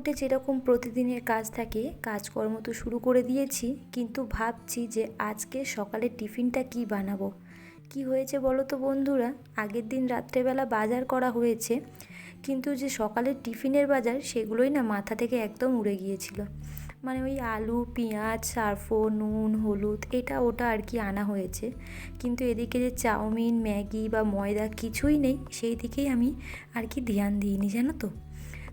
উঠে যেরকম প্রতিদিনের কাজ থাকে, কাজকর্ম তো শুরু করে দিয়েছি, কিন্তু ভাবছি যে আজকে সকালে টিফিনটা কি বানাবো? কি হয়েছে বলো তো বন্ধুরা? আগের দিন রাত্রেবেলা বাজার করা হয়েছে, কিন্তু যে সকালের টিফিনের বাজার সেগুলোই না মাথা থেকে একদম উড়ে গিয়েছিল। মানে ওই আলু, পেঁয়াজ, সার্ফো, নুন, হলুদ, এটা ওটা আর কি আনা হয়েছে। কিন্তু এদিকে যে চাউমিন, ম্যাগি বা ময়দা কিছুই নেই, সেই দিকেই আমি আর কি ধ্যান দিইনি, জানো তো?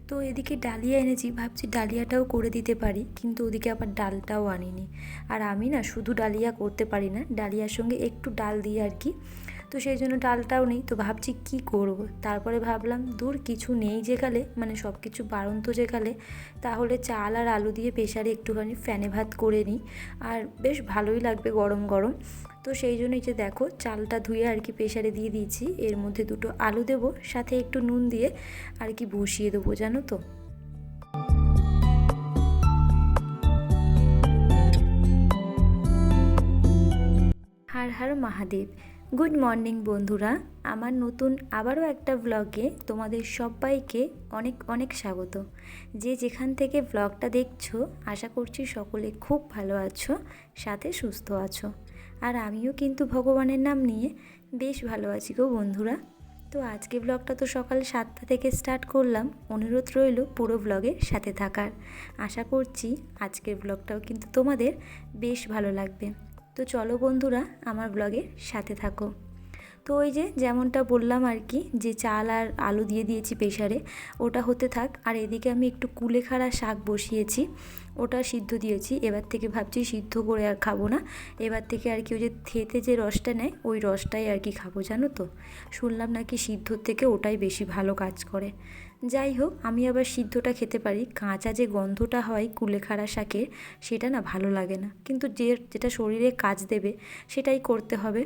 তো এদিকে ডালিয়া এনেছি, ভাবছি ডালিয়াটাও করে দিতে পারি, কিন্তু ওদিকে আবার ডালটাও আনিনি। আর আমি না শুধু ডালিয়া করতে পারি না, ডালিয়ার সঙ্গে একটু ডাল দিই আর কি। তো সেই জন্য ডালটাও নেই, তো ভাবছি কি করব? তারপরে ভাবলাম, দূর কিছু নেই যেকালে মানে সব কিছু বাড়ন্ত যেকালে তাহলে চাল আর আলু দিয়ে প্রেশারে একটুখানি ফ্যানে ভাত করে নিই। আর বেশ ভালোই লাগবে গরম গরম। তো সেই জন্যই যে দেখো চালটা ধুয়ে আর কি প্রেশারে দিয়ে দিয়েছি। এর মধ্যে দুটো আলু দেবো, সাথে একটু নুন দিয়ে আর কি বসিয়ে দেবো, জানো তো। হার হার মহাদেব, গুড মর্নিং বন্ধুরা। আমার নতুন আবারও একটা ব্লগে তোমাদের সবাইকে অনেক অনেক স্বাগত। যে যেখান থেকে ব্লগটা দেখছ, আশা করছি সকলে খুব ভালো আছো, সাথে সুস্থ আছো। আর আমিও কিন্তু ভগবানের নাম নিয়ে বেশ ভালো আছি গো বন্ধুরা। তো আজকে ব্লগটা তো সকাল সাতটা থেকে স্টার্ট করলাম। অনুরোধ রইল পুরো ব্লগের সাথে থাকার। আশা করছি আজকের ব্লগটাও কিন্তু তোমাদের বেশ ভালো লাগবে। তো চলো বন্ধুরা, আমার ব্লগে সাথে থাকো। তো ওই যে যেমনটা বললাম আর কি, যে চাল আর আলু দিয়ে দিয়েছি প্রেশারে ওটা হতে থাক। আর এদিকে আমি একটু কুলেখাড়া শাক বসিয়েছি, ওটা সিদ্ধ দিয়েছি। এবার থেকে ভাবছি সিদ্ধ করে আর খাব না। এবার থেকে আর কি ওই যে থেতে যে রসটা নেয়, ওই রসটাই আর কি খাব, জানো তো? শুনলাম নাকি সিদ্ধর থেকে ওটাই বেশি ভালো কাজ করে। যাই হোক, আমি আবার সিদ্ধটা খেতে পারি। কাঁচা যে গন্ধটা হয় কুলেখাড়া শাকের, সেটা না ভালো লাগে না। কিন্তু যে, যেটা শরীরে কাজ দেবে, সেটাই করতে হবে।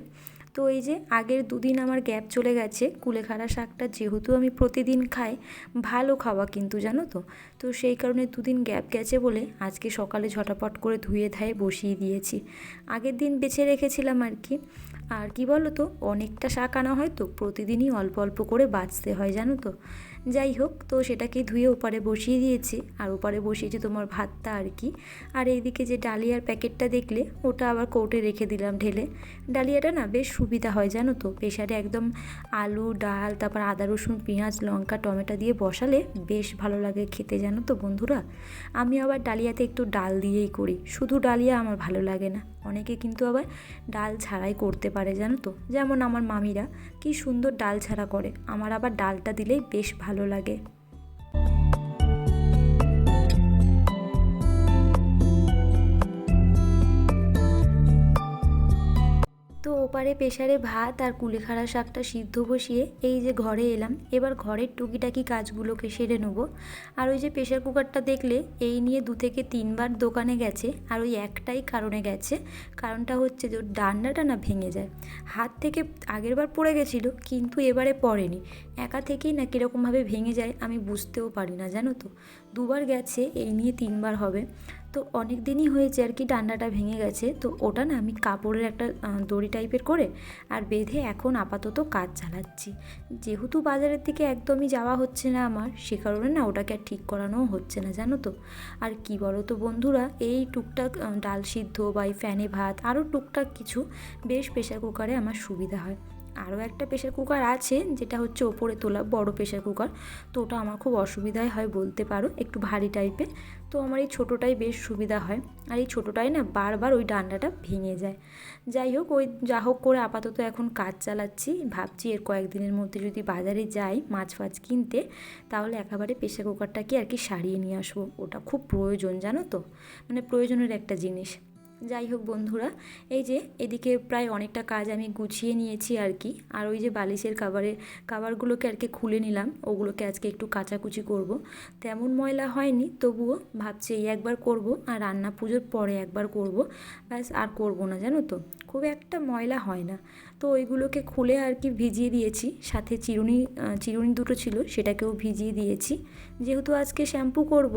তো এই যে আগের দুদিন আমার গ্যাপ চলে গেছে, কুলেখাড়া শাকটা যেহেতু আমি প্রতিদিন খাই, ভালো খাওয়া কিন্তু জানো তো? তো সেই কারণে দুদিন গ্যাপ গেছে বলে আজকে সকালে ঝটাপট করে ধুয়ে ধায়ে বসিয়ে দিয়েছি। আগের দিন বেছে রেখেছিলাম আর কি। আর কি বলো তো অনেকটা শাক আনা হয় তো, প্রতিদিনই অল্প অল্প করে বাঁচতে হয় জানো তো? যাই হোক, তো সেটাকে ধুয়ে ওপারে বসিয়ে দিয়েছি। আর ওপারে বসিয়েছি তোমার ভাতটা আর কি। আর এইদিকে যে ডালিয়ার প্যাকেটটা দেখলে, ওটা আবার কোর্টে রেখে দিলাম ঢেলে। ডালিয়াটা না বেশ সুবিধা হয়, জানো তো? প্রেশারে একদম আলু, ডাল, তারপর আদা, রসুন, পেঁয়াজ, লঙ্কা, টমেটো দিয়ে বসালে বেশ ভালো লাগে খেতে, জানো তো বন্ধুরা? আমি আবার ডালিয়াতে একটু ডাল দিয়েই করি। শুধু ডালিয়া আমার ভালো লাগে না। অনেকে কিন্তু আবার ডাল ছাড়াই করতে পারে, জানো তো? যেমন আমার মামিরা, কি সুন্দর ডাল ছাড়া করে। আমার আবার ডালটা দিলেই বেশ ভালো লাগে। তো ওপারে প্রেশারে ভাত আর কুলেখাড়া শাকটা সিদ্ধ বসিয়ে এই যে ঘরে এলাম, এবার ঘরের টুকিটাকি কাজগুলোকে সেরে নেব। আর ওই যে প্রেশার কুকারটা দেখলে, এই নিয়ে দু থেকে তিনবার দোকানে গেছে, আর ওই একটাই কারণে গেছে, কারণটা হচ্ছে যে ওর ডান্ডাটা না ভেঙে যায়। হাত থেকে আগের বার পড়ে গেছিল, কিন্তু এবারে পড়েনি। একা থেকেই না কীরকমভাবে ভেঙে যায় আমি বুঝতেও পারি না, জানো তো? দুবার গেছে, এই নিয়ে তিনবার হবে। তো অনেক দিনই হয়েছে আর কি ডান্ডাটা ভেঙে গেছে। তো ওটা না আমি কাপড়ের একটা দড়ি টাইপের করে আর বেঁধে এখন আপাতত কাজ চালাচ্ছি। যেহেতু বাজারের দিকে একদমই যাওয়া হচ্ছে না আমার, সে কারণে না ওটাকে আর ঠিক করানোও হচ্ছে না, জানো তো। আর কি বলো তো বন্ধুরা, এই টুকটাক ডাল সিদ্ধ বা এই ফ্যানে ভাত আরও টুকটাক কিছু বেশ প্রেশার কুকারে আমার সুবিধা হয়। আরও একটা প্রেশার কুকার আছে, যেটা হচ্ছে ওপরে তোলা বড় প্রেশার কুকার তো ওটা আমার খুব অসুবিধাই হয় বলতে পারো, একটু ভারী টাইপের তো আমার এই ছোটোটাই বেশ সুবিধা হয়। আর এই ছোটোটাই না বারবার ওই ডান্ডাটা ভেঙে যায়। যাই হোক, ওই যা হোক করে আপাতত এখন কাজ চালাচ্ছি। ভাবছি এর কয়েকদিনের মধ্যে যদি বাজারে যাই মাছ ফাছ কিনতে, তাহলে একেবারে প্রেশার কুকারটাকে আর কি সারিয়ে নিয়ে আসব। ওটা খুব প্রয়োজন, জানো তো? মানে প্রয়োজনের একটা জিনিস। যাই হোক বন্ধুরা, এই যে এদিকে প্রায় অনেকটা কাজ আমি গুছিয়ে নিয়েছি আর কি। আর ওই যে বালিশের কাবারের কাবারগুলোকে আর কি খুলে নিলাম, ওগুলোকে আজকে একটু কাচাকুচি করব। তেমন ময়লা হয়নি, তবুও ভাবছি এই একবার করব আর রান্না পুজোর পরে একবার করব। ব্যাস, আর করব না, জানো তো? খুব একটা ময়লা হয় না। তো ওইগুলোকে খুলে আর কি ভিজিয়ে দিয়েছি, সাথে চিরুনি চিরুনি দুটো ছিল, সেটাকেও ভিজিয়ে দিয়েছি। যেহেতু আজকে শ্যাম্পু করব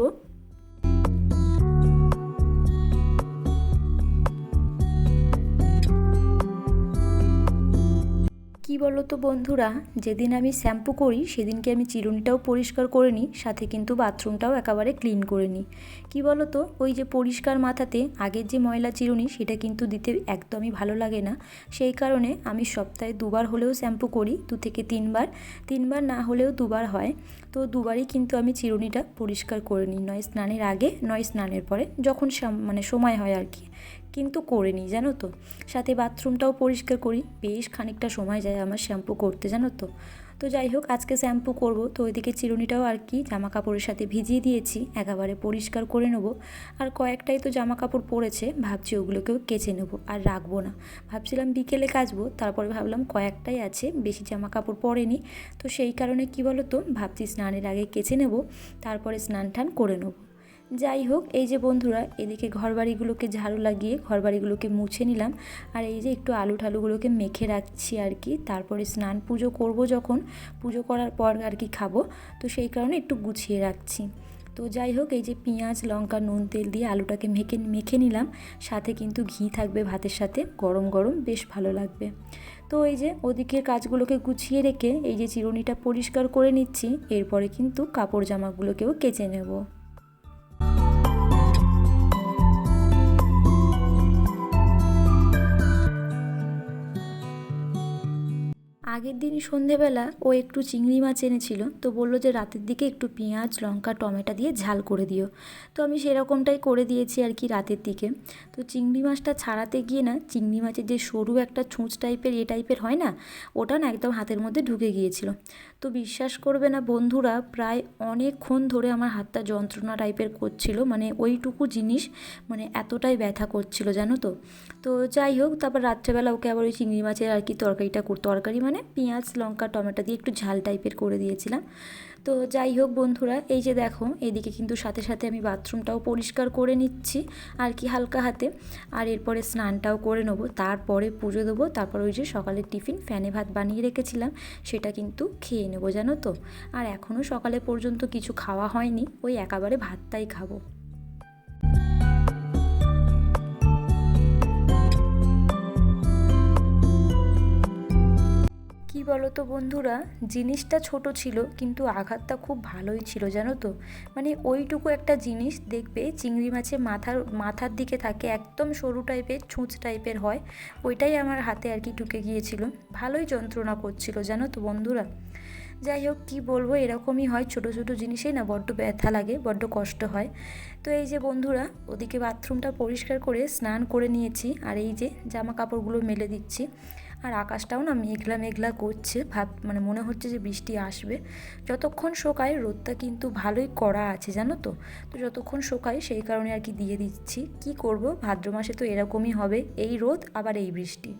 বলো তো বন্ধুরা, যেদিন আমি শ্যাম্পু করি, সেদিনকে আমি চিরুনিটাও পরিষ্কার করে নিই, সাথে কিন্তু বাথরুমটাও একেবারে ক্লিন করে নিই। কি বলো তো, ওই যে পরিষ্কার মাথাতে আগের যে ময়লা চিরুনি, সেটা কিন্তু দিতে একদমই ভালো লাগে না। সেই কারণে আমি সপ্তাহে দুবার হলেও শ্যাম্পু করি, দু থেকে তিনবার। তিনবার না হলেও দুবার হয়। তো দুবারই কিন্তু আমি চিরুনিটা পরিষ্কার করে নিই, নয় স্নানের আগে, নয় স্নানের পরে, যখন মানে সময় হয় আর কি। কিন্তু করে নিই জানো তো। সাথে বাথরুমটাও পরিষ্কার করি। বেশ খানিকটা সময় যায় আমার শ্যাম্পু করতে, জানো তো। তো যাই হোক, আজকে শ্যাম্পু করব। তো ওইদিকে চিরুনিটাও আর কি জামা কাপড়ের সাথে ভিজিয়ে দিয়েছি। একেবারে পরিষ্কার করে নেব। আর কয়েকটাই তো জামা কাপড় পরেছে, ভাবছি ওগুলোকেও কেচে নেব আর রাখব না। ভাবছিলাম বিকেলে কাচবো, তারপরে ভাবলাম কয়েকটাই আছে, বেশি জামা কাপড় পরেনি। তো সেই কারণে কি বলো তো ভাবছি স্নানের আগে কেচে নেব, তারপরে স্নান টান করে নেব। যাই হোক, এই যে বন্ধুরা, এদিকে ঘরবাড়িগুলোকে ঝাড়ু লাগিয়ে ঘরবাড়িগুলোকে মুছে নিলাম। আর এই যে একটু আলু ঠালুগুলোকে মেখে রাখছি আর কি। তারপরে স্নান পুজো করব যখন। পুজো করার পর আর কি খাব। তো সেই কারণে একটু গুছিয়ে রাখছি। তো যাই হোক, এই যে পেঁয়াজ, লঙ্কা, নুন, তেল দিয়ে আলুটাকে মেখে মেখে নিলাম। সাথে কিন্তু ঘি থাকবে ভাতের সাথে। গরম গরম, বেশ ভালো লাগবে। তো এই যে ওদিকের কাজগুলোকে গুছিয়ে রেখে এই যে চিরুনিটা পরিষ্কার করে নিচ্ছি। এরপরে কিন্তু কাপড় জামাগুলোকেও কেচে নেব। আগের দিন সন্ধেবেলা ও একটু চিংড়ি মাছ এনেছিল, তো বলল যে রাতের দিকে একটু পেঁয়াজ, লঙ্কা, টমেটো দিয়ে ঝাল করে দিও। তো আমি সেরকমটাই করে দিয়েছি আর কি রাতের দিকে। তো চিংড়ি মাছটা ছাড়াতে গিয়ে না, চিংড়ি মাছের যে সরু একটা ছুঁচ টাইপের, এ টাইপের হয় না, ওটা না একদম হাতের মধ্যে ঢুকে গিয়েছিল। তো বিশ্বাস করবে না বন্ধুরা, প্রায় অনেকক্ষণ ধরে আমার হাতটা যন্ত্রণা টাইপের করছিল মানে ওইটুকু জিনিস মানে এতটাই ব্যথা করছিল, জানো তো। তো যাই হোক, তারপর রাত্রেবেলা ওকে আবার ওই চিংড়ি মাছের আর কি তরকারিটা তরকারি মানে পেঁয়াজ, লঙ্কা, টমেটো দিয়ে একটু ঝাল টাইপের করে দিয়েছিলাম। তো যাই হোক বন্ধুরা, এই যে দেখো, এদিকে কিন্তু সাথে সাথে আমি বাথরুমটাও পরিষ্কার করে নিচ্ছি, আর কি হালকা হাতে। আর এরপরে স্নানটাও করে নেব, তারপরে পুজো দেবো, তারপর ওই যে সকালের টিফিন, ফ্যানে ভাত বানিয়ে রেখেছিলাম, সেটা কিন্তু খেয়ে নেব জানো তো। আর এখনও সকালে পর্যন্ত কিছু খাওয়া হয়নি, ওই একেবারে ভাতটাই খাব। বলো তো বন্ধুরা, জিনিসটা ছোট ছিল, কিন্তু আঘাতটা খুব ভালোই ছিল, জানো তো? মানে ওইটুকু একটা জিনিস দেখবে, চিংড়ি মাছের মাথার মাথার দিকে থাকে, একদম সরু টাইপের, ছুঁচ টাইপের হয়, ওইটাই আমার হাতে আর কি ঢুকে গিয়েছিল। ভালোই যন্ত্রণা করছিল, জানো তো বন্ধুরা? যাই হোক, কী বলব, এরকমই হয়, ছোট ছোট জিনিসেই না বড্ড ব্যথা লাগে, বড্ড কষ্ট হয়। তো এই যে বন্ধুরা, ওদিকে বাথরুমটা পরিষ্কার করে স্নান করে নিয়েছি, আর এই যে জামা কাপড়গুলো মেলে দিচ্ছি। আর আকাশটাও না মেঘলা মেঘলা করছে, ভাব মানে মনে হচ্ছে যে বৃষ্টি আসবে। যতক্ষণ শোকায় রোদটা কিন্তু ভালোই করা আছে, জানো তো? তো যতক্ষণ শোকায় সেই কারণে আর কি দিয়ে দিচ্ছি। কি করব? ভাদ্র মাসে তো এরকমই হবে, এই রোদ আবার এই বৃষ্টি।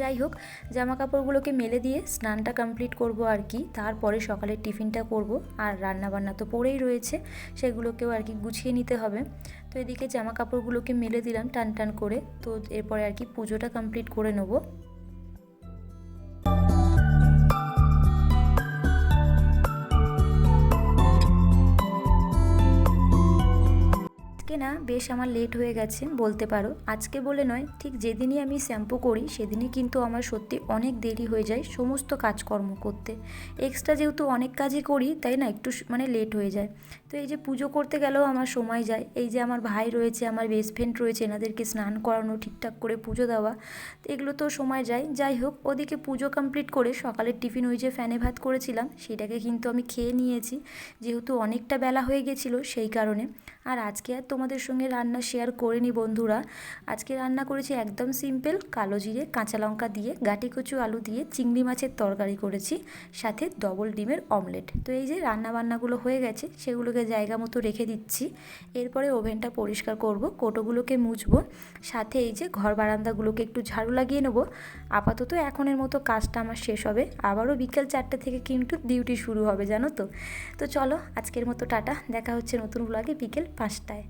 যাই হোক জামা কাপড়গুলোকে মেলে দিয়ে স্নানটা কমপ্লিট করব আর কি। তারপরে সকালের টিফিনটা করব, আর রান্না বান্না তো পড়েই রয়েছে, সেগুলোকেও আর কি গুছিয়ে নিতে হবে। তো এদিকে জামা কাপড়গুলোকে মেলে দিলাম টান টান করে, তো এরপরে আর কি পুজোটা কমপ্লিট করে নেব। না, বেশ আমার লেট হয়ে গেছে, বলতে পারো। আজকে বলে নয়, ঠিক যেদিনই আমি শ্যাম্পু করি, সেদিনই কিন্তু আমার সত্যি অনেক দেরি হয়ে যায় সমস্ত কাজকর্ম করতে। এক্সট্রা যেহেতু অনেক কাজই করি, তাই না, একটু মানে লেট হয়ে যায়। তো এই যে পুজো করতে গেলেও আমার সময় যায়। এই যে আমার ভাই রয়েছে, আমার বেস্ট ফ্রেন্ড রয়েছে, এনাদেরকে স্নান করানো, ঠিকঠাক করে পুজো দেওয়া, তো এগুলো তো সময় যায়। যাই হোক, ওদিকে পুজো কমপ্লিট করে সকালের টিফিন ওই যে ফ্যানে ভাত করেছিলাম, সেটাকে কিন্তু আমি খেয়ে নিয়েছি। যেহেতু অনেকটা বেলা হয়ে গেছিল, সেই কারণে। আর আজকে আর তোমাদের সঙ্গে রান্না শেয়ার করিনি বন্ধুরা। আজকে রান্না করেছি একদম সিম্পল কালো জিরে, কাঁচা লঙ্কা দিয়ে, গাটি কচু আলু দিয়ে, চিংড়ি মাছের তরকারি করেছি, সাথে ডবল ডিমের অমলেট তো এই যে রান্না বান্নাগুলো হয়ে গেছে, সেগুলোকে জায়গা মতো রেখে দিচ্ছি। এরপরে ওভেনটা পরিষ্কার করব, কোটোগুলোকে মুছবো, সাথে এই যে ঘর বারান্দাগুলোকে একটু ঝাড়ু লাগিয়ে নেব। আপাতত এখনের মতো কাজটা আমার শেষ হবে। আবারও বিকেল চারটে থেকে কিন্তু ডিউটি শুরু হবে, জানো তো? তো চলো আজকের মতো টাটা, দেখা হচ্ছে নতুন ব্লগে বিকেল পাঁচটায়।